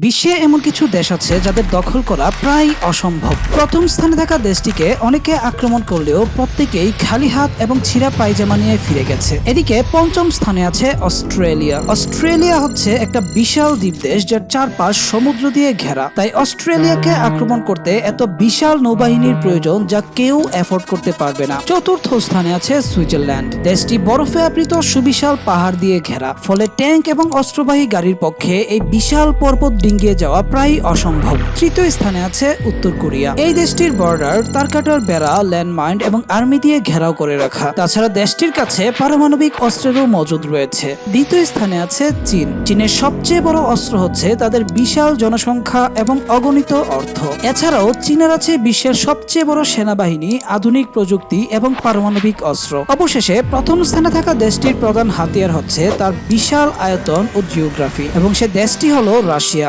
বিশ্বে এমন কিছু দেশ আছে যাদের দখল করা প্রায় অসম্ভব। প্রথম স্থানে থাকা দেশটিকে অনেকে আক্রমণ করলেও প্রত্যেকেই খালি হাত এবং ছিঁড়া পায়জামা নিয়ে ফিরে গেছে। এদিকে পঞ্চম স্থানে আছে অস্ট্রেলিয়া। অস্ট্রেলিয়া হচ্ছে একটা বিশাল দ্বীপ দেশ যার চারপাশ সমুদ্র দিয়ে ঘেরা। তাই অস্ট্রেলিয়াকে আক্রমণ করতে এত বিশাল নৌবাহিনীর প্রয়োজন যা কেউ এফোর্ড করতে পারবে না। চতুর্থ স্থানে আছে সুইজারল্যান্ড। দেশটি বরফে আবৃত সুবিশাল পাহাড় দিয়ে ঘেরা। ফলে ট্যাঙ্ক এবং অস্ত্রবাহী গাড়ির পক্ষে এই বিশাল পর্বত ডিঙ্গিয়ে যাওয়া প্রায় অসম্ভব। তৃতীয় স্থানে আছে উত্তর কোরিয়া। এই দেশটির বর্ডার তারকাটার বেড়া ল্যান্ডমাইন এবং আর্মি দিয়ে ঘেরাও করে রাখা। তাছাড়া দেশটির কাছে পারমাণবিক অস্ত্রেরও মজুদ রয়েছে। দ্বিতীয় স্থানে আছে চীন। চীনের সবচেয়ে বড় অস্ত্র হচ্ছে তাদের বিশাল জনসংখ্যা এবং অগণিত অর্থ। এছাড়াও চীনের আছে বিশ্বের সবচেয়ে বড় সেনাবাহিনী, আধুনিক প্রযুক্তি এবং পারমাণবিক অস্ত্র। অবশেষে প্রথম স্থানে থাকা দেশটির প্রধান হাতিয়ার হচ্ছে তার বিশাল আয়তন ও জিওগ্রাফি এবং সে দেশটি হলো রাশিয়া।